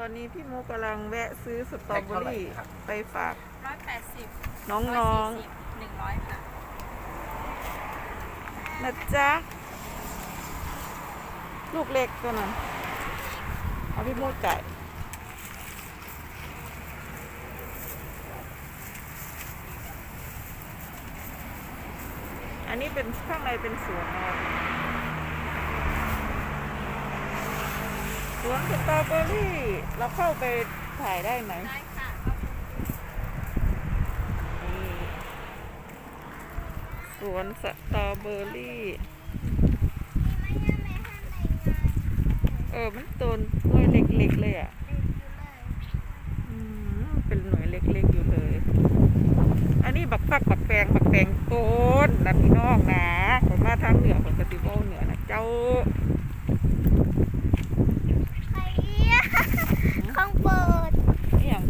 ตอนนี้พี่มูกำลังแวะซื้อสตรอเบอรี่แพ็คเท่าไหร่ครับ ไปฝากร้อยแปดสิบน้องหนึ่งร้อยค่ะ ๆนะจ๊ะ ลูกเล็กตัวนั้นเอาพี่มูจ่ายอันนี้เป็นข้างในเป็นสวนนะครับ วนสตรอเบอรี่ เราเข้าไปถ่ายได้ไหมได้ค่ะสวนสตรอเบอรี่ เออ มันต้นหน่วยเล็กๆเลยอะเป็นหน่วยเล็กๆอยู่เลย อันนี้บักฟักบักแปงบักแปงต้นนะพี่น้องนะผมมาทางเหนือผมกติโบเหนือนะเจ้า ของเปิด นี่อย่าง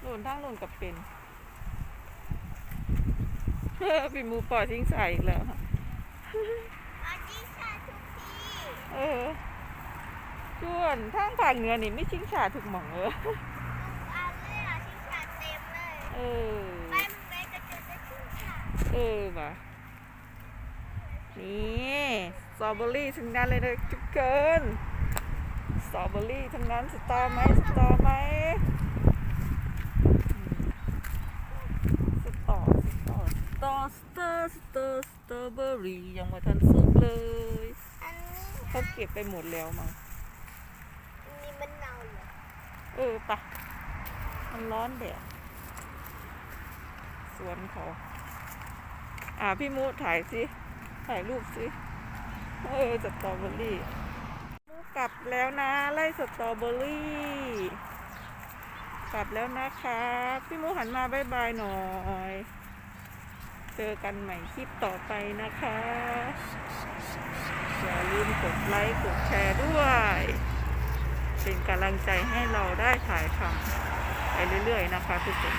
โลนทางโลนกับเป็นพี่หมูปล่อยทิ้งใส่อีกแล้วอาจิชาทุกทีเออชวนทางภาคเหนือนี่ไม่ชิงชาถูกหมองเออทุกอันเลยอะชิงชาเต็มเลยเออไปมึงไปก็เจอแต่ชิงชาเออว่ะนี่สตรอเบอรี่ทั้งนั้นเลยนะจุกเกินสตรอเบอรี่ทั้งนั้นสตอไหมสตอไหมอืมสตรอสตรอสตรอ สตรอสตรอสตรอเบอรี่ยังไม่ทันสุกเลยอันนี้เขาเก็บไปหมดแล้วมั้งอันนี้มันเน่าเหรอเออปะมันร้อนแดดสวนเขาอ่าพี่มูถ่ายสิถ่ายรูปสิเออสตรอเบอรี่มูกลับแล้วนะไล่สตรอเบอรี่กลับแล้วนะคะ พี่มูหันมาบายบายหน่อย เจอกันใหม่คลิปต่อไปนะคะ อย่าลืมกดไลค์ กดแชร์ด้วย เป็นกำลังใจให้เราได้ถ่ายทำไปเรื่อยๆนะคะทุกคน